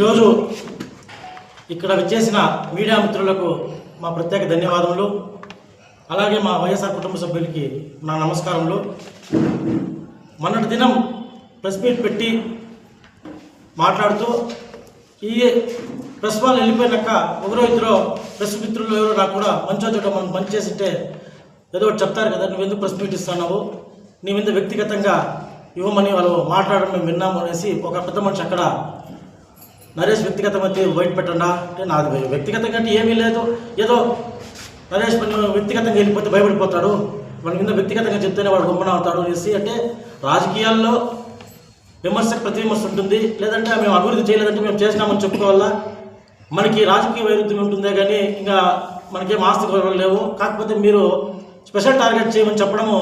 ఈరోజు ఇక్కడ విచ్చేసిన మీడియా మిత్రులకు మా ప్రత్యేక ధన్యవాదములు. అలాగే మా వైఎస్ఆర్ కుటుంబ సభ్యులకి నా నమస్కారములు. మొన్నటి దినం ప్రెస్ మీట్ పెట్టి మాట్లాడుతూ ఈ ప్రెస్ వాళ్ళు వెళ్ళిపోయినాక ఒకరో ఇద్దరు ప్రెస్ మిత్రులు ఎవరో నాకు కూడా మంచో చెడ్డ మనం మంచి చేసింటే ఏదో ఒకటి చెప్తారు కదా నువ్వెందుకు ప్రెస్ మీట్ ఇస్తున్నావు? నీ మీద వ్యక్తిగతంగా ఇవ్వమని వాళ్ళు మాట్లాడడం మేము విన్నాము అనేసి ఒక పెద్ద మనిషి అక్కడ నరేష్ వ్యక్తిగతమైతే బయట పెట్టండా? అంటే నాది వ్యక్తిగతంగా అంటే ఏమీ లేదు. ఏదో నరేష్ పని వ్యక్తిగతంగా వెళ్ళిపోతే భయపడిపోతాడు. మన కింద వ్యక్తిగతంగా చెప్తేనే వాడు గుమ్మన అవుతాడు అనేసి అంటే రాజకీయాల్లో విమర్శకు ప్రతి విమర్శ ఉంటుంది. లేదంటే మేము అభివృద్ధి చేయలేదంటే మేము చేసినామని చెప్పుకోవాలా? మనకి రాజకీయ వైరుధ్యం ఉంటుందే కానీ ఇంకా మనకేం ఆస్తి గౌరవాలు లేవు. కాకపోతే మీరు స్పెషల్ టార్గెట్ చేయమని చెప్పడము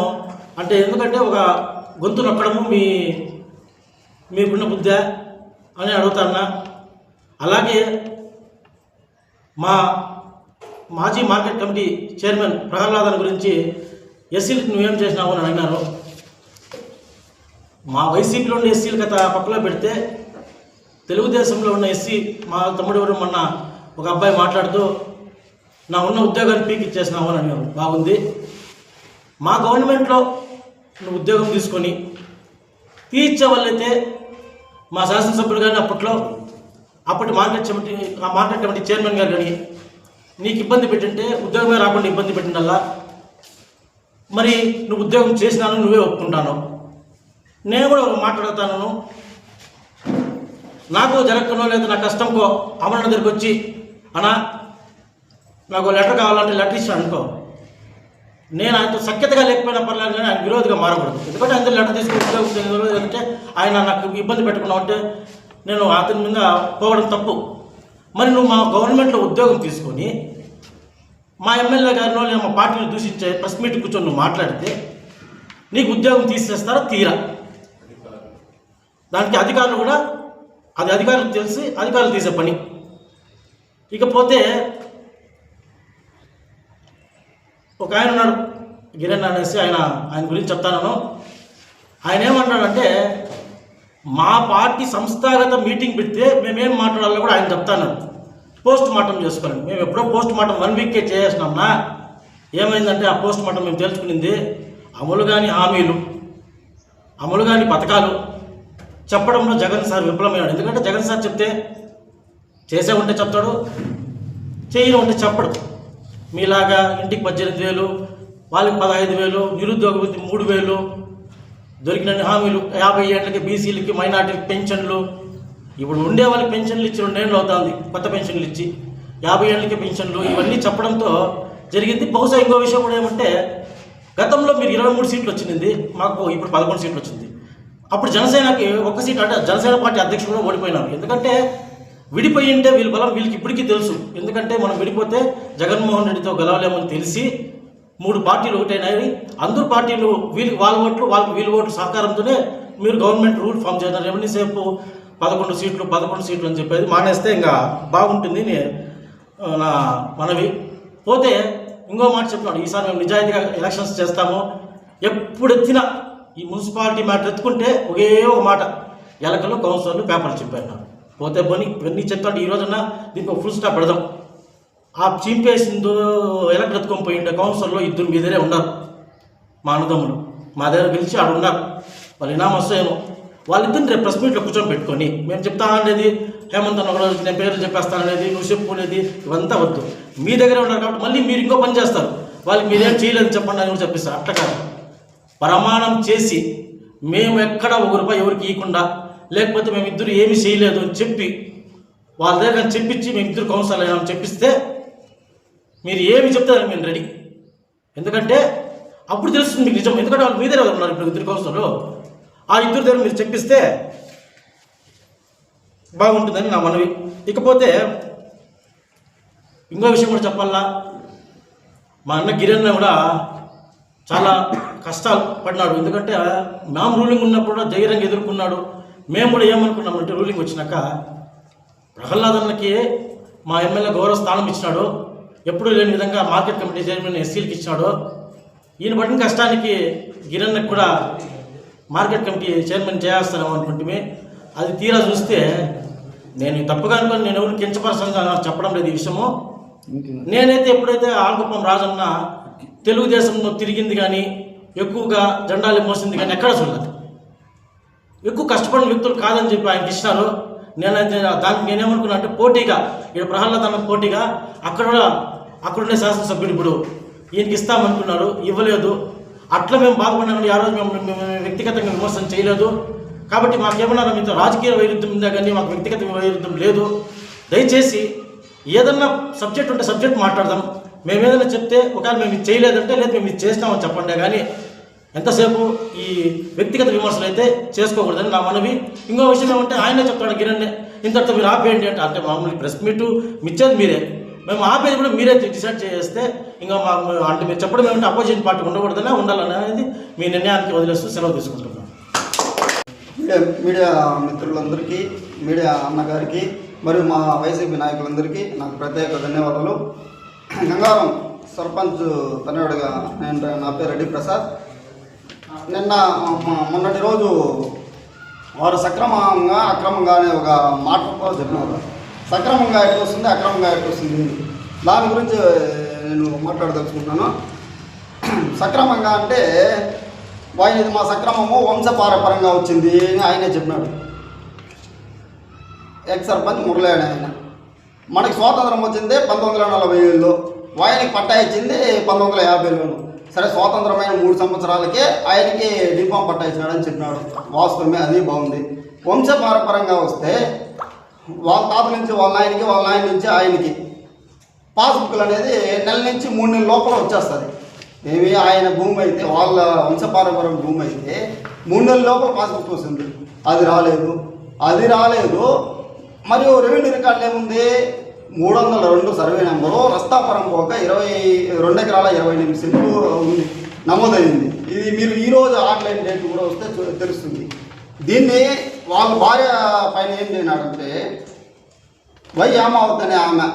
అంటే ఎందుకంటే ఒక గొంతు నొక్కడము మీ మీకున్న బుద్ధ అని అడుగుతాన్నా. అలాగే మా మాజీ మార్కెట్ కమిటీ చైర్మన్ ప్రహ్లాదన్ గురించి ఎస్సీలకు నువ్వేం చేసినావు అని అడిగినారు. మా వైసీపీలో ఉన్న ఎస్సీలు గత పక్కలో పెడితే తెలుగుదేశంలో ఉన్న ఎస్సీ మా తమ్ముడు ఎవరు మొన్న ఒక అబ్బాయి మాట్లాడుతూ నా ఉన్న ఉద్యోగాన్ని పీక్ ఇచ్చేసినావు అని అడిగారు బాగుంది. మా గవర్నమెంట్లో నువ్వు ఉద్యోగం తీసుకొని తీర్చే వాళ్ళైతే మా శాసనసభ్యులు కానీ అప్పట్లో అప్పటి మార్కెట్ కమిటీ ఆ మార్కెట్ కమిటీ చైర్మన్ గారు కానీ నీకు ఇబ్బంది పెట్టింటే ఉద్యోగమే రాకుండా ఇబ్బంది పెట్టిండల్లా? మరి నువ్వు ఉద్యోగం చేసినాను నువ్వే ఒప్పుకుంటాను? నేను కూడా ఒక మాట్లాడతాను నాకు జరగకుండా లేదా నా కష్టంకో అమరణ దగ్గరికి వచ్చి అన్నా నాకు లెటర్ కావాలంటే లెటర్ ఇచ్చాను అనుకో. నేను ఆయనతో సఖ్యతగా లేకపోయినా పర్లేదు కానీ ఆయన విరోధిగా మారకూడదు. ఎందుకంటే అందరూ లెటర్ తీసుకుని ఉద్యోగం చేయగలరు. ఎందుకంటే ఆయన నాకు ఇబ్బంది పెట్టుకున్నావు అంటే నేను అతని మీద పోవడం తప్పు. మరి నువ్వు మా గవర్నమెంట్లో ఉద్యోగం తీసుకొని మా ఎమ్మెల్యే గారినో లేదా మా పార్టీని దూషించే ప్రెస్ మీట్ కూర్చొని నువ్వు మాట్లాడితే నీకు ఉద్యోగం తీసేస్తారా? తీరా. దానికి అధికారులు కూడా అది అధికారులకు తెలిసి అధికారులు తీసే పని. ఇకపోతే ఒక ఆయన ఉన్నాడు గిరణ్ అనేసి ఆయన ఆయన గురించి చెప్తాను ఆయన ఏమంటాడంటే మా పార్టీ సంస్థాగత మీటింగ్ పెడితే మేమేం మాట్లాడాలో కూడా ఆయన చెప్తాను పోస్ట్ మార్టం చేసుకోండి మేము ఎప్పుడో పోస్ట్ మార్టం వన్ వీక్కే చేసేసినాంనా ఏమైందంటే ఆ పోస్ట్ మార్టం మేము తెలుసుకునింది అమలు కాని హామీలు అమలు కాని పథకాలు చెప్పడంలో జగన్ సార్ విఫలమయ్యాడు. ఎందుకంటే జగన్ సార్ చెప్తే చేసే ఉంటే చెప్తాడు చేయని ఉంటే చెప్పడు. మీలాగా ఇంటికి పద్దెనిమిది వేలు వాళ్ళకి పదహైదు వేలు నిరుద్యోగ వృత్తి మూడు వేలు దొరికిన హామీలు యాభై ఏళ్ళకి బీసీలకి మైనార్టీలకి పెన్షన్లు. ఇప్పుడు ఉండే వాళ్ళకి పెన్షన్లు ఇచ్చి రెండేళ్ళు అవుతుంది కొత్త పెన్షన్లు ఇచ్చి. యాభై ఏళ్ళకి పెన్షన్లు ఇవన్నీ చెప్పడంతో జరిగింది. బహుశా ఇంకో విషయం కూడా ఏమంటే గతంలో మీరు ఇరవై మూడు సీట్లు వచ్చింది మాకు ఇప్పుడు పదకొండు సీట్లు వచ్చింది. అప్పుడు జనసేనకి ఒక్క సీట్ అంటే జనసేన పార్టీ అధ్యక్షుడు కూడా ఓడిపోయినారు ఎందుకంటే విడిపోయి ఉంటే వీళ్ళ బలం వీళ్ళకి ఇప్పటికీ తెలుసు. ఎందుకంటే మనం విడిపోతే జగన్మోహన్ రెడ్డితో గెలవలేమని తెలిసి మూడు పార్టీలు ఒకటైనాయి అందరు పార్టీలు వీళ్ళకి వాళ్ళ ఓట్లు వాళ్ళకి వీళ్ళ ఓట్లు సహకారంతోనే మీరు గవర్నమెంట్ రూల్ ఫామ్ చేద్దాం ఎవరిని సేపు పదకొండు సీట్లు పదకొండు సీట్లు అని చెప్పేది మానేస్తే ఇంకా బాగుంటుంది అని నా మనవి. పోతే ఇంకో మాట చెప్తున్నాడు. ఈసారి మేము నిజాయితీగా ఎలక్షన్స్ చేస్తాము. ఎప్పుడు ఎత్తినా ఈ మున్సిపాలిటీ మాట ఎత్తుకుంటే ఒకే ఒక మాట ఎలకలు కౌన్సిలర్లు పేపర్లు చెప్పారు పోతే పోనీ ఇవన్నీ చెప్తాడు. ఈ రోజున దీనికి ఒక ఫుల్ స్టాప్ పెడదాం. ఆ చింపేసిందో ఎలా బ్రతుకొని పోయిండే కౌన్సిల్లో ఇద్దరు మీదరే ఉన్నారు. మా అన్నదమ్ములు మా దగ్గర పిలిచి ఆడ ఉన్నారు. వాళ్ళు ఇనాం వస్తాయేమో. వాళ్ళిద్దరిని రేపు ప్రెస్ మీట్లో కూర్చొని పెట్టుకొని మేము చెప్తా అనేది హేమంత్ అన్న ఒకరోజు నేను పేరు చెప్పేస్తాను అనేది నువ్వు చెప్పు అనేది ఇవంతా వద్దు. మీ దగ్గరే ఉన్నారు కాబట్టి మళ్ళీ మీరు ఇంకో పని చేస్తారు. వాళ్ళకి మీరేం చేయలేదు చెప్పండి అని కూడా చెప్పిస్తారు అట్ట కాదు. ప్రమాణం చేసి మేము ఎక్కడ ఒక రూపాయి ఎవరికి ఇవ్వకుండా లేకపోతే మేము ఇద్దరు ఏమీ చేయలేదు అని చెప్పి వాళ్ళ దగ్గర చెప్పించి మేము ఇద్దరు కౌన్సిలర్ అయినా చెప్పిస్తే మీరు ఏమి చెప్తారు మేము రెడీ ఎందుకంటే అప్పుడు తెలుస్తుంది మీకు నిజం. ఎందుకంటే వాళ్ళు మీ దగ్గర ఉన్నారు ఇప్పుడు ఇద్దరు కౌన్సిలర్లు ఆ ఇద్దరు దగ్గర మీరు చెప్పిస్తే బాగుంటుందని నా మనవి. ఇకపోతే ఇంకో విషయం కూడా చెప్పాలా? మా అన్న గిరన్న కూడా చాలా కష్టాలు పడినాడు. ఎందుకంటే మేము రూలింగ్ ఉన్నప్పుడు కూడా ధైర్యంగా ఎదుర్కొన్నాడు. మేము కూడా ఏమనుకున్నామంటే రూలింగ్ వచ్చినాక ప్రహ్లాదన్నకి మా ఎమ్మెల్యే గౌరవ స్థానం ఇచ్చినాడు. ఎప్పుడూ లేని విధంగా మార్కెట్ కమిటీ చైర్మన్ ఎస్సీలకి ఇచ్చినాడు. ఈయన పడిన కష్టానికి గిరన్నకు కూడా మార్కెట్ కమిటీ చైర్మన్ చేస్తాను అనుకుంటే అది తీరా చూస్తే నేను తప్పుగా అనుకుని నేను ఎవరు కించపరచంగా చెప్పడం లేదు ఈ విషయము. నేనైతే ఎప్పుడైతే ఆల్గొప్పం రాజన్న తెలుగుదేశంలో తిరిగింది కానీ ఎక్కువగా జెండాలు మోసింది కానీ ఎక్కడ చూడలేదు. ఎక్కువ కష్టపడిన వ్యక్తులు కాదని చెప్పి ఆయనకి ఇచ్చినారు. నేనైతే దానికి నేనేమనుకున్నా అంటే పోటీగా ఇక్కడ ప్రహ్లాద్ అన్న పోటీగా అక్కడ కూడా అక్కడుండే శాసనసభ్యుడు ఇప్పుడు ఈయనకి ఇస్తామనుకున్నారు ఇవ్వలేదు. అట్లా మేము బాధపడినా ఆ రోజు మేము వ్యక్తిగతంగా విమర్శన చేయలేదు. కాబట్టి మాకేమన్నారో మీతో రాజకీయ వైరుధ్యం ఉందా కానీ మాకు వ్యక్తిగత వైరుధ్యం లేదు. దయచేసి ఏదన్నా సబ్జెక్ట్ ఉంటే సబ్జెక్ట్ మాట్లాడదాం. మేము ఏదైనా చెప్తే ఒకవేళ మేము ఇది చేయలేదంటే లేదు మేము ఇది చేస్తామని చెప్పండి. కానీ ఎంతసేపు ఈ వ్యక్తిగత విమర్శలు అయితే చేసుకోకూడదని నా మనవి. ఇంకో విషయం ఏమంటే ఆయనే చెప్తాడు గిరణ్ణి ఇంతటితో మీరు ఆపేయండి అంటే అంటే మామూలు ప్రెస్ మీటు మిచ్చేది మీరే. మేము ఆపేది కూడా మీరే డిసైడ్ చేస్తే ఇంకా మా అంటే మీరు చెప్పడం ఏమంటే అపోజిషన్ పార్టీ ఉండకూడదనే ఉండాలనేది మీ నిర్ణయానికి వదిలేస్తూ సెలవు తీసుకుంటున్నాం. మీడియా మీడియా మిత్రులందరికీ మీడియా అన్నగారికి మరియు మా వైసీపీ నాయకులందరికీ నాకు ప్రత్యేక ధన్యవాదాలు. గంగారం సర్పంచ్ తనయుడిగా నేను నా పేరు రెడ్డి ప్రసాద్. నిన్న మొన్నటి రోజు వారు సక్రమంగా అక్రమంగానే ఒక మాటతో చెప్పినారు. సక్రమంగా ఎట్లా వస్తుంది అక్రమంగా ఎట్లా వస్తుంది? దాని గురించి నేను మాట్లాడదలుచుకుంటున్నాను. సక్రమంగా అంటే వాయి మా సక్రమము వంశపారపరంగా వచ్చింది అని ఆయనే చెప్పినాడు. ఎక్స్ సర్పంచ్ మురళి ఆయన. మనకి స్వాతంత్రం వచ్చింది పంతొమ్మిది వందల నలభై ఏడులో. వాయనకి పట్టా ఇచ్చింది పంతొమ్మిది వందల యాభైలోను. సరే స్వాతంత్రమైన మూడు సంవత్సరాలకే ఆయనకి డిఫామ్ పట్టా ఇచ్చినాడని చెప్పినాడు. వాస్తవమే అది బాగుంది. వంశపారపరంగా వస్తే వాళ్ళ తాత నుంచి వాళ్ళ ఆయనకి వాళ్ళ ఆయన నుంచి ఆయనకి. పాస్బుక్లు అనేది నెల నుంచి మూడు నెలల లోపల వచ్చేస్తుంది. ఏమి ఆయన భూమి అయితే వాళ్ళ వంశపారంపరం భూమి అయితే మూడు నెలల లోపల పాస్బుక్ వస్తుంది. అది రాలేదు. అది రాలేదు. మరియు రెవెన్యూ రికార్డులు ఏముంది? మూడు వందల రెండు సర్వే నెంబరు రస్తాపురం పోక ఇరవై రెండు ఎకరాల ఇరవై ఎనిమిది సెంట్లు ఉంది నమోదైంది. ఇది మీరు ఈరోజు ఆన్లైన్ డేట్ కూడా వస్తే తెలుస్తుంది. దీన్ని వాళ్ళ భార్య పైన ఏం చేయనాడంటే వై హేమావతి అనే ఆమె?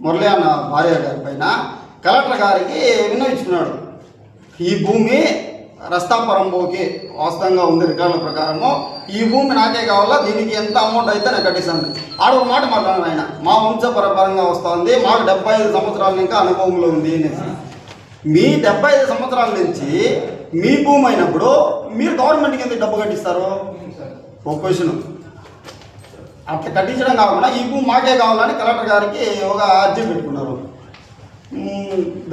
మురళి అన్న భార్య గారి పైన కలెక్టర్ గారికి విన్నవించుకున్నాడు. ఈ భూమి రస్తాపురంబోకి వాస్తవంగా ఉంది రికార్డుల ప్రకారము. ఈ భూమి నాకే కావాలా? దీనికి ఎంత అమౌంట్ అయితే నేను కట్టిస్తాను. ఆడ ఒక మాట మాట్లాడాను ఆయన. మా వంశపరపరంగా వస్తుంది. మాకు డెబ్బై ఐదు సంవత్సరాల ఇంకా అనుభవంలో ఉంది అనేసి. మీ డెబ్బై ఐదు సంవత్సరాల నుంచి మీ భూమి అయినప్పుడు మీరు గవర్నమెంట్కి ఎందుకు డబ్బు కట్టిస్తారు? ఒక క్వశ్చన్ అట్లా కట్టించడం కాకుండా ఈ భూమి మాకే కావాలని కలెక్టర్ గారికి ఒక అర్జీ పెట్టుకున్నారు.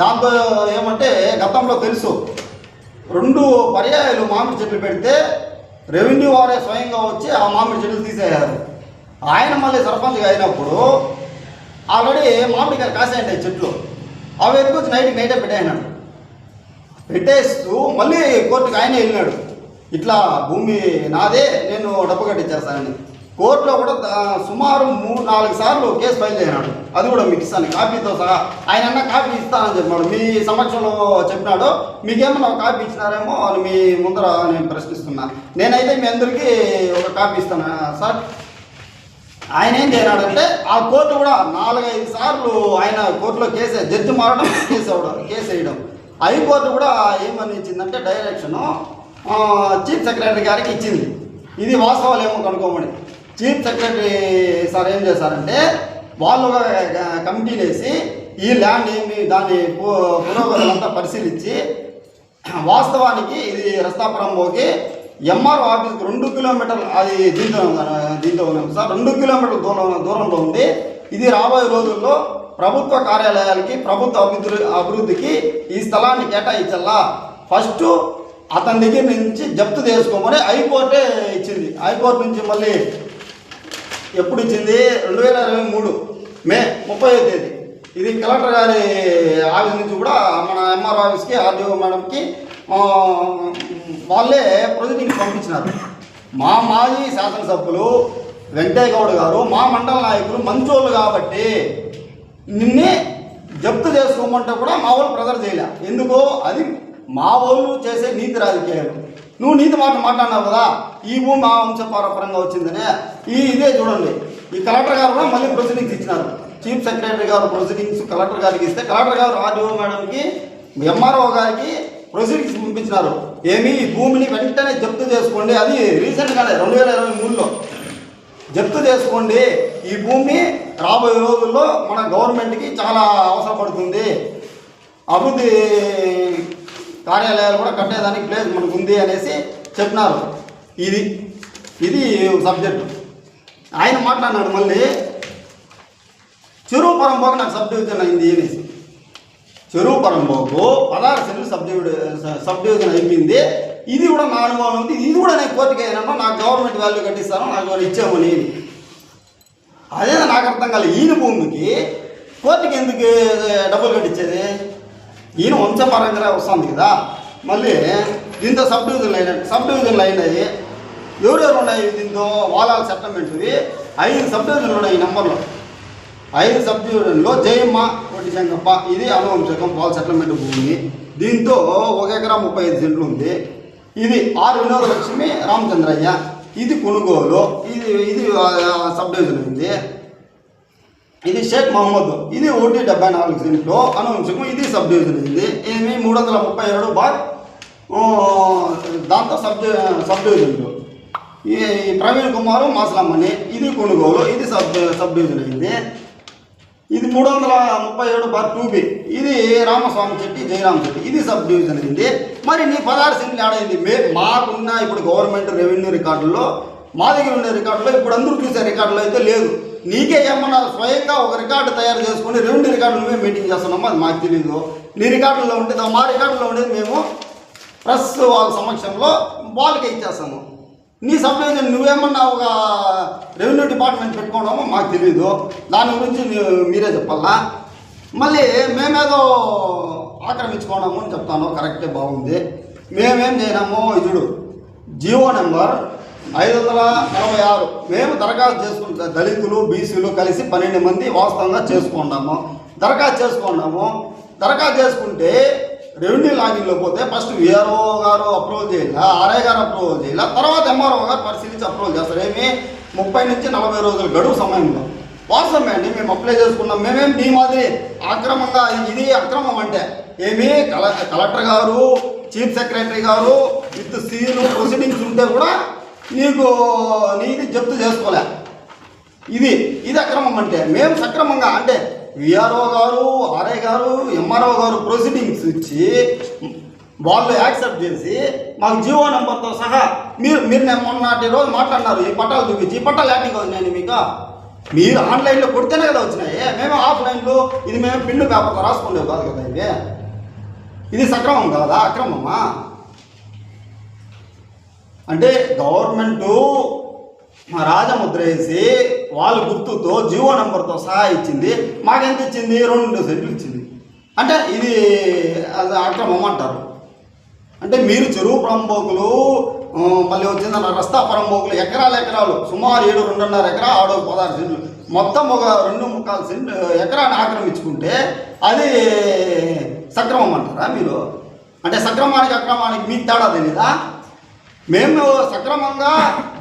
దాంతో ఏమంటే గతంలో తెలుసు. రెండు పర్యాయాలు మామిడి చెట్లు పెడితే రెవెన్యూ వారే స్వయంగా వచ్చి ఆ మామిడి చెట్లు తీసేయారు. ఆయన మళ్ళీ సర్పంచ్గా అయినప్పుడు ఆల్రెడీ మామిడికాయ కాసాయంటాయి చెట్లు. అవి ఎత్తుకొచ్చి నైట్కి నైటే పెట్టాయన్నాడు పెట్టేస్తూ మళ్ళీ కోర్టుకు ఆయన వెళ్ళినాడు. ఇట్లా భూమి నాదే నేను డబ్బు కట్టించేస్తానని. కోర్టులో కూడా సుమారు మూడు నాలుగు సార్లు కేసు ఫైల్ చేసినాడు. అది కూడా మీకు ఇస్తాను కాపీతో సహా. ఆయన అన్న కాపీ ఇస్తానని చెప్పినాడు. మీ సమక్షంలో చెప్పినాడు. మీకేమన్నా ఒక కాపీ ఇచ్చినారేమో అని మీ ముందర నేను ప్రశ్నిస్తున్నా. నేనైతే మీ అందరికీ ఒక కాపీ ఇస్తాను సార్? ఆయన ఏం చేయనాడంటే ఆ కోర్టు కూడా నాలుగైదు సార్లు ఆయన కోర్టులో కేసు జడ్జి మారడం కేసు అవ్వడం కేసు వేయడం. హైకోర్టు కూడా ఏమని ఇచ్చిందంటే డైరెక్షను చీఫ్ సెక్రటరీ గారికి ఇచ్చింది. ఇది వాస్తవాలు ఏమో కనుక్కోమని. చీఫ్ సెక్రటరీ సార్ ఏం చేశారంటే వాళ్ళు కమిటీని వేసి ఈ ల్యాండ్ ఏమి దాని పురోగతులంతా పరిశీలించి వాస్తవానికి ఇది రస్తాపురం పోకి ఎంఆర్ఓ ఆఫీస్కి రెండు కిలోమీటర్లు అది దీంతో దీంతో ఉన్నాం సార్ రెండు కిలోమీటర్ల దూరం దూరంలో ఉంది ఇది రాబోయే రోజుల్లో ప్రభుత్వ కార్యాలయాలకి ప్రభుత్వ అభివృద్ధి అభివృద్ధికి ఈ స్థలాన్ని కేటాయించల్లా. ఫస్ట్ అతని దగ్గర నుంచి జప్తు చేసుకోమని హైకోర్టే ఇచ్చింది. హైకోర్టు నుంచి మళ్ళీ ఎప్పుడు ఇచ్చింది? రెండు వేల ఇరవై మూడు మే ముప్పై తేదీ. ఇది కలెక్టర్ గారి ఆఫీస్ నుంచి కూడా మన ఎంఆర్ ఆఫీస్కి ఆర్డీఓ మేడంకి వాళ్ళే ప్రొసీడింగ్స్ పంపించినారు. మా మాజీ శాసనసభ్యులు వెంకయ్య గౌడ్ గారు మా మండల నాయకులు మంచోళ్ళు కాబట్టి నిన్నే జప్తు చేసుకోమంటే కూడా మా వాళ్ళు ప్రెజర్ చేయలే. ఎందుకో? అది మా వాళ్ళు చేసే నీతి రాజకీయాలు. నువ్వు నీతి మాట మాట్లాడినావు కదా ఈ భూమి మా వంశపారపరంగా వచ్చిందనే ఈ ఇదే చూడండి. ఈ కలెక్టర్ గారు కూడా మళ్ళీ ప్రొసీడింగ్స్ ఇచ్చినారు. చీఫ్ సెక్రటరీ గారు ప్రొసీడింగ్స్ కలెక్టర్ గారికి ఇస్తే కలెక్టర్ గారు ఆర్డీఓ మేడంకి ఎంఆర్ఓ గారికి ప్రొసీడింగ్స్ పంపించినారు. ఏమి? ఈ భూమిని వెంటనే జప్తు చేసుకోండి. అది రీసెంట్గానే రెండు వేల ఇరవై మూడులో. జప్తు చేసుకోండి. ఈ భూమి రాబోయే రోజుల్లో మన గవర్నమెంట్కి చాలా అవసరపడుతుంది. అభివృద్ధి కార్యాలయాలు కూడా కట్టేదానికి ప్లేస్ మనకు ఉంది అనేసి చెప్పినారు. ఇది ఇది సబ్జెక్టు. ఆయన మాట్లాడినాడు మళ్ళీ చెరువు పరంబోకు నాకు సబ్ డివిజన్ అయింది అనేసి. చెరువు పరంబోకు పదహారు సెంట్లు సబ్ డివిజన్ సబ్ డివిజన్ అయిపోయింది. ఇది కూడా నా అనుభవం ఉంది. ఇది కూడా నేను కోర్టుకి అయినా నాకు గవర్నమెంట్ వాల్యూ కట్టిస్తాను నాకు ఇచ్చామని. అదే నాకు అర్థం కాలేదు ఈయన భూమికి కోర్టుకి ఎందుకు డబ్బులు కట్టించేది? ఈయన వంశపరంగా వస్తుంది కదా. మళ్ళీ దీంతో సబ్ డివిజన్లు అయినట్టు సబ్ డివిజన్లు అయినాయి ఎవరెవరు ఉన్నాయి దీంతో? వాలాల సెటిల్మెంట్ది ఐదు సబ్ డివిజన్లు ఉన్నాయి ఈ నెంబర్లో ఐదు సబ్ డివిజన్లో జయమ్మ కోటి శంకప్ప ఇది అనువంశకం వాళ్ళ సెటిల్మెంట్ భూమి? దీంతో ఒక ఎకరా ముప్పై ఐదు సెంట్లు ఉంది. ఇది ఆరు వినోద లక్ష్మి రామచంద్రయ్య. ఇది కొనుగోలు ఇది ఇది ఆ, సబ్ డివిజన్ ఉంది ఇది షేక్ మహమ్మద్ ఇది ఒకటి డెబ్బై నాలుగు సెంట్లు అనువంశకం ఇది సబ్ డివిజన్ అయింది ఇది మూడు వందల ముప్పై ఏడు బార్ ఆ, దాంతో సబ్ డి- సబ్ డివిజన్లు ఈ ఈ ప్రవీణ్ కుమారు మాసలమ్మని ఇది కొనుగోలు ఇది సబ్ సబ్ డివిజన్ అయింది ఇది మూడు వందల ముప్పై ఏడు బార్ టూ బి ఇది రామస్వామి చెట్టి జయరామ చెట్టి. ఇది సబ్ డివిజన్ అయింది మరి నీ పదహారు సెంట్లు ఆడైంది మే మాకున్న ఇప్పుడు గవర్నమెంట్ రెవెన్యూ రికార్డుల్లో మా దగ్గర ఉండే రికార్డులో ఇప్పుడు అందరూ చూసే రికార్డులో అయితే లేదు. నీకే ఏమన్నా స్వయంగా ఒక రికార్డు తయారు చేసుకుని రెవెన్యూ రికార్డు నువ్వే మెయింటైన్ చేస్తున్నామో? అది మాకు తెలియదు నీ రికార్డులో ఉండేది మా రికార్డులో ఉండేది మేము ప్రెస్ వాళ్ళ సమక్షంలో వాళ్ళకి ఇచ్చేస్తాము. నీ సబ్ నువ్వేమన్నా ఒక రెవెన్యూ డిపార్ట్మెంట్ పెట్టుకోవడమో మాకు తెలియదు దాని గురించి మీరే చెప్పాలా? మళ్ళీ మేమేదో ఆక్రమించుకోవడము అని చెప్తాను. కరెక్టే బాగుంది. మేమేం చేయడము ఇది జియో నెంబర్ ఐదు వందల నలభై ఆరు. మేము దరఖాస్తు చేసుకుంటా దళితులు బీసీలు కలిసి పన్నెండు మంది వాస్తవంగా చేసుకున్నాము. దరఖాస్తు చేసుకున్నాము. దరఖాస్తు చేసుకుంటే రెవెన్యూ లాగిన్లో పోతే ఫస్ట్ విఆర్ఓ గారు అప్రూవల్ చేయాల? ఆర్ఐ గారు అప్రూవల్ చేయాలా? తర్వాత ఎంఆర్ఓ గారు పరిశీలించి అప్రూవల్ చేస్తారు. ఏమి? ముప్పై నుంచి నలభై రోజుల గడువు సమయంలో. వాస్తవమే అండి మేము అప్లై చేసుకున్నాం. మేమేం మీ మాదిరి అక్రమంగా ఇది అక్రమం అంటే ఏమి? కల కలెక్టర్ గారు చీఫ్ సెక్రటరీ గారు విత్ సీలు ప్రొసీడింగ్స్ ఉంటే కూడా నీకు నీది జప్తు చేసుకోలే. ఇది ఇది అక్రమం అంటే మేము సక్రమంగా అంటే విఆర్ఓ గారు ఆర్ఐ గారు ఎంఆర్ఓ గారు ప్రొసీడింగ్స్ ఇచ్చి వాళ్ళు యాక్సెప్ట్ చేసి మాకు జియో నెంబర్తో సహా మీరు మీరు నేను మొన్నటి రోజు మాట్లాడినారు ఈ పట్టాలు చూపించి ఈ పట్టాలు యాక్టింగ్ వచ్చినాయి మీకు. మీరు ఆన్లైన్లో కొడితేనే కదా వచ్చినాయి. మేము ఆఫ్లైన్లో ఇది మేము పిల్లు పేపర్తో రాసుకునేవి కాదు కదా ఇవి. ఇది సక్రమం కాదా? అక్రమమా? అంటే గవర్నమెంటు మా రాజముద్ర వేసి వాళ్ళ గుర్తుతో జియో నెంబర్తో సహా ఇచ్చింది. మాకెంత ఇచ్చింది రెండు సెంట్లు ఇచ్చింది. అంటే ఇది అది అక్రమం అంటారు. అంటే మీరు చెరువు పరంబోకులు మళ్ళీ వచ్చిందన్న రస్తా పరంబోకులు ఎకరాలు ఎకరాలు సుమారు ఏడు రెండున్నర ఎకరా ఆడు పదహారు సెంట్లు. మొత్తం ఒక రెండు ముక్కాలు సెంట్లు ఎకరాన్ని ఆక్రమించుకుంటే అది సక్రమం అంటారా మీరు? అంటే సక్రమానికి అక్రమానికి మీకు తేడా తెలీదా? మేము సక్రమంగా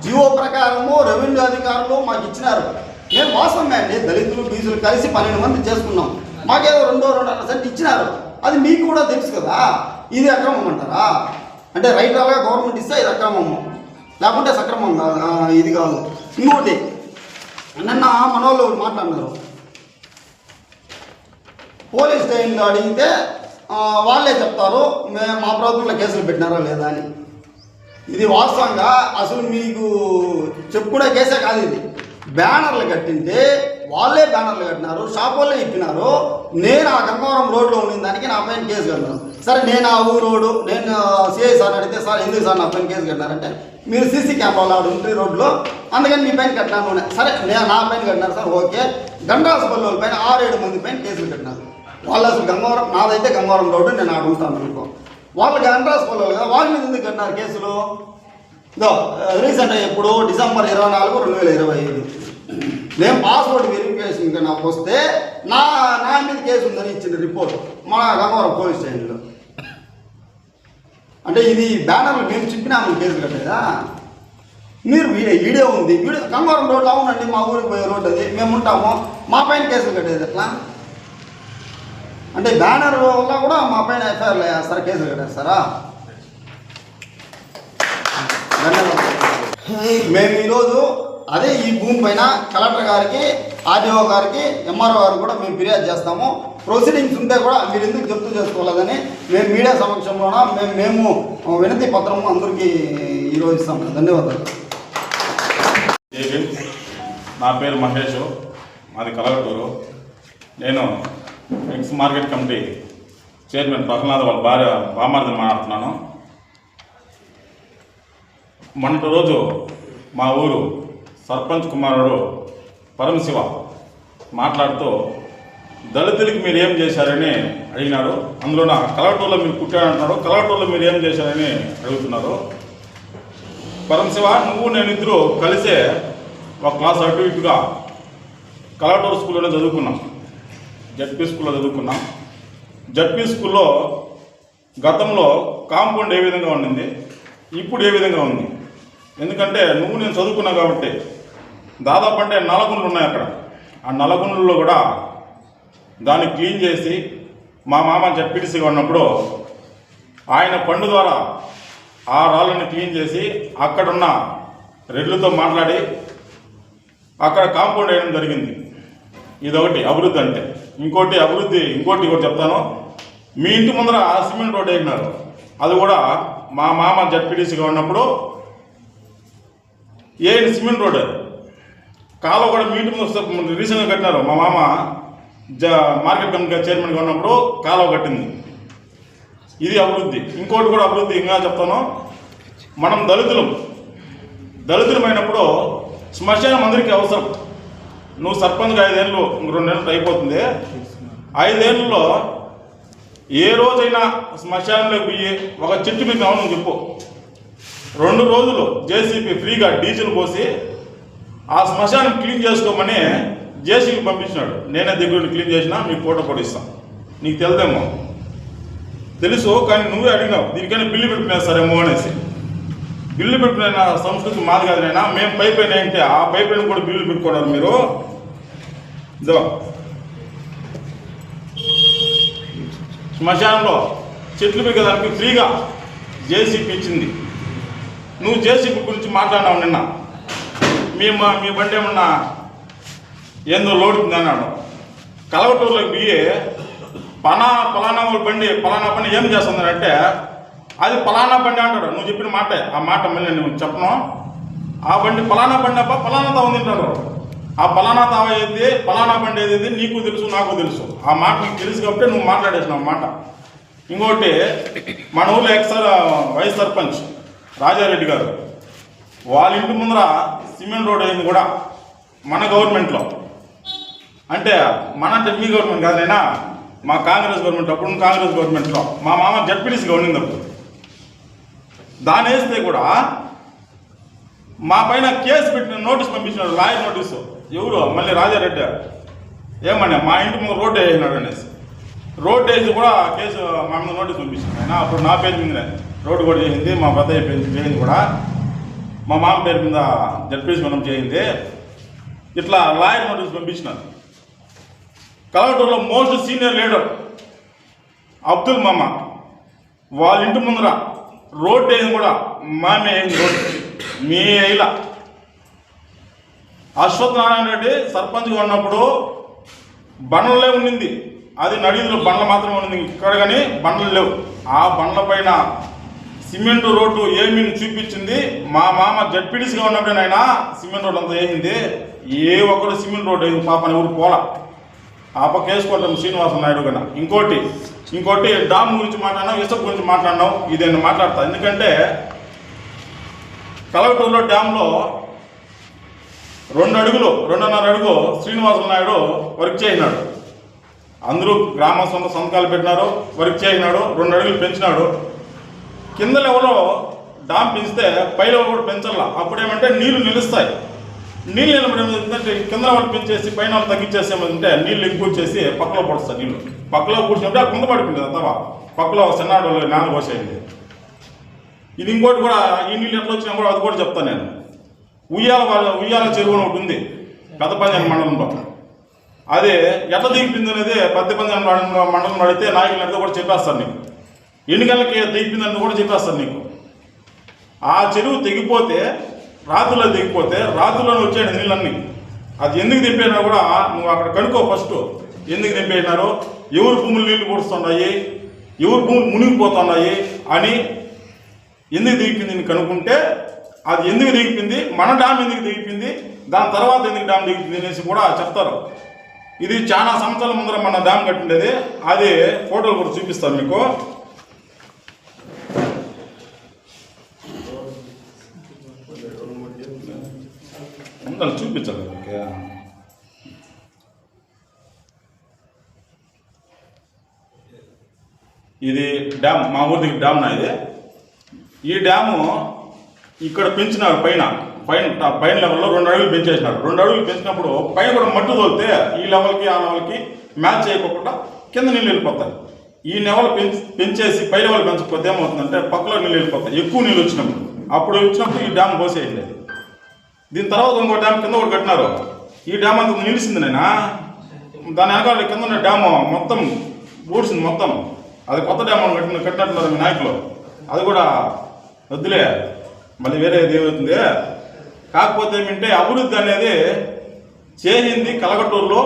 జీవో ప్రకారము రెవెన్యూ అధికారులు మాకు ఇచ్చినారు. మేము మోసం అండి. దళితులు బీజులు కలిసి పన్నెండు మంది చేసుకున్నాం. మాకేదో రెండో రెండున్నర సెంట్ ఇచ్చినారు. అది మీకు కూడా తెలుసు కదా. ఇది అక్రమం అంటారా? అంటే రైటర్గా గవర్నమెంట్ ఇస్తే ఇది అక్రమము లేకుంటే సక్రమం కాదు. ఇది కాదు. ఇంకోటి నిన్న మనోళ్ళు మాట్లాడినారు. పోలీస్ స్టేషన్లో అడిగితే వాళ్ళే చెప్తారు మేము మా ప్రభుత్వంలో కేసులు పెట్టినారా లేదా అని. ఇది వాస్తవంగా అసలు మీకు చెప్పుకునే కేసే కాదు ఇది. బ్యానర్లు కట్టింటే వాళ్ళే బ్యానర్లు కట్టినారు షాప్ వాళ్ళే ఇప్పినారు. నేను ఆ గంగవరం రోడ్లో ఉండిన దానికి నా పైన కేసు కట్టినాను. సరే నేను ఆ ఊరు రోడ్డు నేను సిఐ సార్ అడిగితే సార్ ఎందుకు సార్ నా పైన కేసు కట్టినారంటే మీరు సీసీ కెమెరాలు ఆడు ఉంటే రోడ్లో అందుకని మీ పైన కట్టినాను సరే నేను నా పైన కట్టినారు సార్ ఓకే. గండ్రాస్ వాళ్ళ పైన ఆరేడు మంది పైన కేసులు కట్టినారు. వాళ్ళు అసలు గంగవరం నాదైతే గంగవరం రోడ్డు నేను ఆడు అనుకో. వాళ్ళకి అండ్రాస్ వాళ్ళు కదా వాళ్ళ మీద ఎందుకు కట్టినారు కేసులు? ఇదో రీసెంట్ ఎప్పుడు డిసెంబర్ ఇరవై నాలుగు రెండు వేల ఇరవై ఐదు. నేను పాస్పోర్ట్ వెరిఫికేషన్ నాకు వస్తే నా నా మీద కేసు ఉందని ఇచ్చిన రిపోర్ట్ మన గంగవరం పోలీస్ స్టేషన్లో. అంటే ఇది బ్యానర్లు మేము చెప్పినాము కేసు కట్టేదా మీరు వీడియో వీడియో ఉంది. వీడియో గంగవరం రోడ్లో అవునండి మా ఊరికి పోయే రోడ్ అది. మేము ఉంటాము. మా పైన కేసులు కట్టేది ఎట్లా? అంటే బ్యానర్ వల్ల కూడా మా పైన ఎఫ్ఐఆర్లు వేస్తారా కేసులు కట్టేస్తారా సారా? మేము ఈరోజు అదే ఈ భూమి పైన కలెక్టర్ గారికి ఆర్డీఓ గారికి ఎంఆర్ఓ గారికి కూడా మేము ఫిర్యాదు చేస్తాము. ప్రొసీడింగ్స్ ఉంటే కూడా మీరు ఎందుకు జప్తు చేసుకోలేదని మేము మీడియా సమక్షంలోన మేము మేము వినతి పత్రం అందరికీ ఈరోజు ఇస్తాం ధన్యవాదాలు. నా పేరు మహేష్ మాది కలగటూరు. నేను ex market committee chairman Prahlad వాళ్ళ భార్య బామార్దని మాట్లాడుతున్నాను. మొన్నటి రోజు మా ఊరు సర్పంచ్ కుమారుడు పరమశివ మాట్లాడుతూ దళితులకి మీరు ఏం చేశారని అడిగినారు అందులో నా కలవటూరులో మీరు పుట్టాడంటున్నారు కలవటూరులో మీరు ఏం చేశారని అడుగుతున్నారు. పరమశివ నువ్వు నేను ఇద్దరు కలిసే ఒక క్లాస్ అటు ఇటుగా కలవటూరు స్కూల్లోనే చదువుకున్నాం. జడ్పీ స్కూల్లో చదువుకున్నాం. జడ్పీ స్కూల్లో గతంలో కాంపౌండ్ ఏ విధంగా ఉండింది? ఇప్పుడు ఏ విధంగా ఉంది? ఎందుకంటే నువ్వు నేను చదువుకున్నావు కాబట్టి దాదాపు అంటే నలగుండ్లు ఉన్నాయి అక్కడ. ఆ నలగుండ్లలో కూడా దాన్ని క్లీన్ చేసి మా మామ జడ్పీటీసీగా ఉన్నప్పుడు ఆయన పండు ద్వారా ఆ రాళ్ళని క్లీన్ చేసి అక్కడున్న రెడ్లతో మాట్లాడి అక్కడ కాంపౌండ్ వేయడం జరిగింది. ఇదొకటి అభివృద్ధి అంటే. ఇంకోటి అభివృద్ధి ఇంకోటి కూడా చెప్తాను. మీ ఇంటి ముందర సిమెంట్ రోడ్ వేసినారు అది కూడా మా మామ జడ్పీటీసీగా ఉన్నప్పుడు ఏ సిమెంట్ రోడ్ కాలువ కూడా మీ ఇంటి ముందు రీసెంట్గా కట్టినారు. మా మామ జ మార్కెట్ కమిటీ చైర్మన్గా ఉన్నప్పుడు కాలువ కట్టింది. ఇది అభివృద్ధి. ఇంకోటి కూడా అభివృద్ధి ఇంకా చెప్తాను. మనం దళితులం. దళితులమైనప్పుడు శ్మశానం అందరికీ అవసరం. నువ్వు సర్పంచ్గా ఐదేళ్ళు ఇంక రెండు నెలలు అయిపోతుంది. ఐదేళ్ళలో ఏ రోజైనా శ్మశానంలోకి పోయి ఒక చెట్టు మీకు అవును చెప్పు. రెండు రోజులు జేసీబీ ఫ్రీగా డీజిల్ పోసి ఆ శ్మశానం క్లీన్ చేసుకోమని జేసీబీ పంపించినాడు. నేనే దగ్గర క్లీన్ చేసినా మీకు ఫోటో కూడా నీకు తెలుదేమో? తెలుసు కానీ నువ్వే అడిగినావు. దీనికైనా బిల్లు పెట్టినేస్తారేమో అనేసి. బిల్లు పెట్టిన సంస్కృతి మాది కాదు నైనా మేము పై అంటే ఆ పైప్ కూడా బిల్లు పెట్టుకున్నారు మీరు. ఇదో శ్మశానంలో చెట్లు పెరిగేదానికి ఫ్రీగా జేసీపీ ఇచ్చింది. నువ్వు జేసీపీ గురించి మాట్లాడినావు నిన్న. మీ మా- మీ బండి ఏమన్నా ఏందో లోడుతుంది అన్నాడు. కలవటూరులోకి పోయి పలా పలానా బండి పలానా పని ఏం చేస్తుందంటే అది పలానా బండి అంటాడు. నువ్వు చెప్పిన మాటే. ఆ మాట మళ్ళీ నువ్వు చెప్పను. ఆ బండి పలానా బండి అబ్బా పలానాతో ఉంది అంటారు. ఆ పలానా తావ ఏది? పలానా బండి ఏది నీకు తెలుసు నాకు తెలుసు. ఆ మాట నీకు తెలుసు కాబట్టి నువ్వు మాట్లాడేసినావు మాట. ఇంకోటి మన ఊళ్ళో ఎక్స్ వైస్ సర్పంచ్ రాజారెడ్డి గారు వాళ్ళ ఇంటి ముందర సిమెంట్ రోడ్ అయింది కూడా మన గవర్నమెంట్లో. అంటే మన అంటే మీ గవర్నమెంట్ కాదైనా మా కాంగ్రెస్ గవర్నమెంట్ అప్పుడు కాంగ్రెస్ గవర్నమెంట్లో. మా మామ జడ్పీటీసీగా ఉండింది అప్పుడు. దాని వేస్తే కూడా మా పైన కేసు పెట్టిన నోటీస్ పంపించినాడు లాయర్ నోటీసు. ఎవరు? మళ్ళీ రాజారెడ్డి. ఏమన్నా? మా ఇంటి ముందు రోడ్డు వేసినాడు అనేసి. రోడ్డు వేసి కూడా కేసు మా మీద నోటీస్ పంపించింది ఆయన. అప్పుడు నా పేరు మీదనే. రోడ్డు కూడా చేసింది మా పెద్దయ్య పేరు చేయింది కూడా. మా మామ పేరు మీద జడ్పీస్ మనం చేయింది ఇట్లా లాయర్ నోటీస్ పంపించినారు. కలవటూరులో మోస్ట్ సీనియర్ లీడర్ అబ్దుల్ మామ. వాళ్ళ ఇంటి ముందర రోడ్డు వేసింది కూడా మామే వేసింది రోడ్డు. మీ ఇలా అశ్వత్థనారాయణ రెడ్డి సర్పంచ్గా ఉన్నప్పుడు బండలే ఉండింది అది నడిదులో బండ్ల మాత్రమే ఉండింది ఇక్కడ కానీ బండ్లు లేవు. ఆ బండ్ల పైన సిమెంట్ రోడ్డు ఏమి చూపించింది. మా మామ జడ్పీడీసీగా ఉన్నప్పుడు ఆయన సిమెంట్ రోడ్డు అంతా వేసింది ఏ ఒక్కరు సిమెంట్ రోడ్డు వేసింది పాపని ఎవరు పోల. ఆ పక్క శ్రీనివాస నాయుడు కన్నా ఇంకోటి ఇంకోటి డామ్ గురించి మాట్లాడినాం ఇసుక గురించి మాట్లాడినాం ఇది నేను మాట్లాడతా. ఎందుకంటే కలవటూరులో డ్యాంలో రెండు అడుగులు రెండున్నర అడుగు శ్రీనివాస నాయుడు వర్క్ చేసినాడు అందరూ గ్రామస్తులు సంతకాలు పెట్టినారు వర్క్ చేసినాడు రెండు అడుగులు పెంచినాడు. కింద లెవెల్లో డామ్ పెంచితే పై లెవెల్ కూడా పెంచాల అప్పుడు ఏమంటే నీళ్ళు నిలుస్తాయి. నీళ్ళు నిలబడి ఏంటంటే కింద వాళ్ళు పెంచేసి పైన వాళ్ళు తగ్గించేసి ఏమంటే నీళ్ళు ఎక్కువ చేసి పక్కలో పడుస్తాయి నీళ్ళు పక్కలో కూర్చున్నప్పుడు ఆ కుంద పడిపోయింది అంతవా పక్కలో చిన్నాడు నేల పోసేయండి. ఇది ఇంకోటి కూడా ఈ నీళ్ళు ఎట్లా వచ్చినా కూడా అది కూడా చెప్తాను నేను. ఉయ్యాల వాళ్ళ- ఉయ్యాల చెరువు అని ఒకటి ఉంది. పెద్ద పంజాన్ మండలంలో అదే ఎట్లా దిగిపోయింది అనేది పెద్ద పంజాన్ మండలం అడిగితే నాయకులు అడిగితే కూడా చెప్పేస్తాను నీకు. ఎన్ని గంటలకి దిగిపోయిందని కూడా చెప్పేస్తాను నీకు. ఆ చెరువు తెగిపోతే రాత్రిలో దిగిపోతే రాత్రిలోనే వచ్చాడు నీళ్ళన్నీ. అది ఎందుకు దింపేయినా కూడా నువ్వు అక్కడ కనుక్కో ఫస్ట్. ఎందుకు దింపేసినారు ఎవరు భూములు నీళ్ళు పొడుస్తున్నాయి ఎవరు భూములు మునిగిపోతున్నాయి అని ఎందుకు దిగిపోయింది అని కనుక్కుంటే అది ఎందుకు దిగిపోయింది? మన డ్యామ్ ఎందుకు దిగిపోయింది? దాని తర్వాత ఎందుకు డ్యామ్ దిగిపోయింది అనేసి కూడా చెప్తారు. ఇది చాలా సంవత్సరాల ముందర మన డ్యామ్ కట్టిండేది. అది ఫోటోలు కూడా చూపిస్తాను మీకు. చూపించాలి ఓకే. ఇది డ్యామ్ మా ఊరికి డ్యామ్ నా ఇది. ఈ డ్యాము ఇక్కడ పెంచినారు పైన. పైన పైన లెవెల్లో రెండు అడుగులు పెంచేసినారు. రెండు అడుగులు పెంచినప్పుడు పైన కూడా మట్టు తోలితే ఈ లెవెల్కి ఆ లెవెల్కి మ్యాచ్ చేయకుండా కింద నీళ్ళు వెళ్ళిపోతాయి. ఈ లెవెల్ పెంచి పెంచేసి పై లెవెల్ పెంచకపోతే ఏమవుతుందంటే పక్కలో నీళ్ళు వెళ్ళిపోతాయి. ఎక్కువ నీళ్ళు వచ్చినప్పుడు. అప్పుడు వచ్చినప్పుడు ఈ డ్యామ్ పోసేయండి. దీని తర్వాత ఇంకో డ్యామ్ కింద ఒకటి కట్టినారు. ఈ డ్యామ్ అంత నిలిచింది నేను దాని వెనకాల కింద ఉన్న డ్యామ్ మొత్తం ఊడ్చింది మొత్తం. అది కొత్త డ్యామ్ కట్టిన కట్టినట్టున్నారు మీ నాయకులు. అది కూడా వద్దులే. మళ్ళీ వేరే ఏమవుతుంది? కాకపోతే ఏమంటే అభివృద్ధి అనేది చేయింది కలగటూరులో.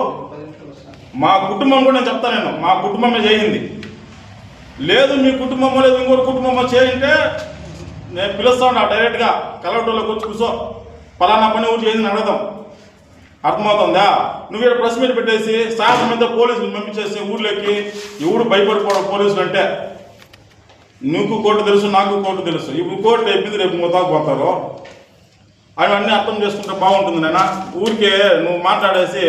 మా కుటుంబం కూడా నేను చెప్తాను నేను మా కుటుంబమే చేయింది. లేదు మీ కుటుంబమో లేదు ఇంకోటి కుటుంబమో చేయంటే నేను పిలుస్తా ఉన్నా డైరెక్ట్గా కలెక్టర్లోకి వచ్చి కూర్చో. పలానా పని ఊరు చేయింది అడగదాం. అర్థమవుతుందా? నువ్వు ఇక్కడ ప్రెస్ మీట్ పెట్టేసి సాయంత్రం మీద పోలీసులు పంపించేసి ఊర్లోకి ఎవడు భయపడిపోవడం పోలీసులు అంటే. నీకు కోర్టు తెలుసు నాకు కోర్టు తెలుసు. ఇప్పుడు కోర్టు అయిపోయింది రేపు మొత్తాకు పోతారు? అవి అన్నీ అర్థం చేసుకుంటే బాగుంటుంది నాయన. ఊరికే నువ్వు మాట్లాడేసి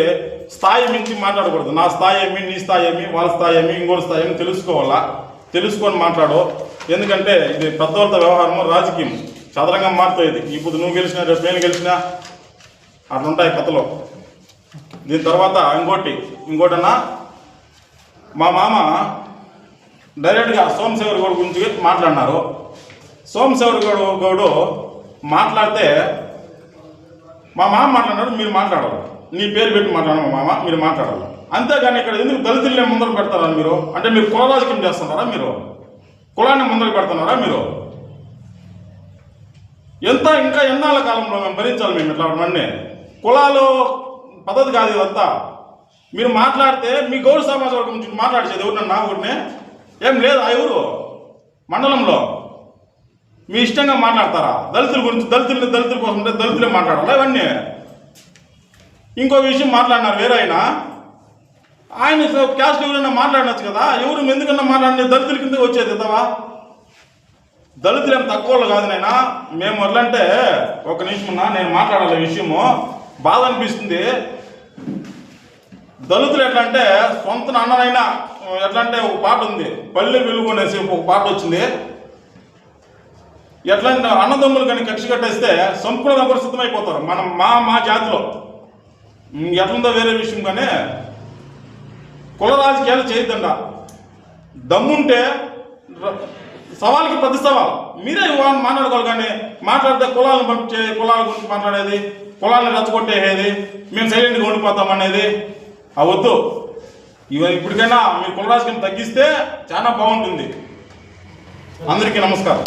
స్థాయి మించి మాట్లాడకూడదు. నా స్థాయి ఏమి నీ స్థాయి ఏమి వాళ్ళ స్థాయి ఏమి ఇంకోటి స్థాయి ఏమి తెలుసుకోవాలా? తెలుసుకొని మాట్లాడు. ఎందుకంటే ఇది పెద్దవాళ్ళతో వ్యవహారము రాజకీయం. చదరంగా మారుతుంది. ఇప్పుడు నువ్వు గెలిచినా రేపు నేను గెలిచినా అట్లుంటాయి కథలో. దీని తర్వాత ఇంకోటి ఇంకోటన్నా మా మామ డైరెక్ట్గా సోమశేవర్ గౌడ్ గురించి మాట్లాడినారు. సోమశేవర్ గౌడ్ గౌడు మాట్లాడితే మా మామ మాట్లాడినాడు మీరు మాట్లాడాలి. నీ పేరు పెట్టి మాట్లాడాలి మా మామ మీరు మాట్లాడాలి. అంతేగాని ఇక్కడ ఎందుకు దళితులనే ముందర పెడతారా మీరు? అంటే మీరు కుల రాజకీయం చేస్తున్నారా మీరు? కులాన్ని ముందర పెడుతున్నారా మీరు? ఎంత ఇంకా ఎన్నాళ్ళ కాలంలో మేము భరించాలి మేము ఇట్లా అన్నీ కులాలు పద్ధతి కాదు ఇదంతా. మీరు మాట్లాడితే మీ గౌరవ సమాజ వర్గం గురించి మాట్లాడేది ఎవరినన్నా ఊరినే? ఏం లేదు ఆ ఎవరు మండలంలో. మీ ఇష్టంగా మాట్లాడతారా? దళితుల గురించి దళితులు దళితుల కోసం ఉంటే దళితులే మాట్లాడాలా ఇవన్నీ? ఇంకో విషయం మాట్లాడినారు వేరే ఆయన. ఆయన క్యాస్ట్ ఎవరైనా మాట్లాడచ్చు కదా? ఎవరు ఎందుకన్నా మాట్లాడిన దళితుల కింద వచ్చేది తవా దళితులు ఏం తక్కువ కాదు నైనా మేము ఎట్లంటే ఒక నిమిషం నేను మాట్లాడాలి విషయము. బాధ అనిపిస్తుంది. దళితులు ఎట్లా అంటే సొంత నాన్ననైనా ఎట్లా అంటే ఒక పాట ఉంది పల్లె వెలుగు అనేసి ఒక పాట వచ్చింది. ఎట్లా అన్నదమ్ములు కానీ కక్షి కట్టేస్తే సంపూర్ణ కూడా సిద్ధమైపోతారు. మనం మా మా జాతిలో. ఎట్లుందో వేరే విషయం కానీ కుల రాజకీయాలు చేయొద్దండ దమ్ముంటే సవాల్కి ప్రతి సవాల్. మీరే మాట్లాడుకోవాలి కానీ మాట్లాడితే కులాలను పంపించే కులాల గురించి మాట్లాడేది కులాలను రచ్చగొట్టేసేది మేము సైలెంట్గా ఉండిపోతాం అనేది ఆ వద్దు. ఇప్పటికైనా మీ కులరాజకీయం తగ్గిస్తే చాలా బాగుంటుంది. అందరికీ నమస్కారం.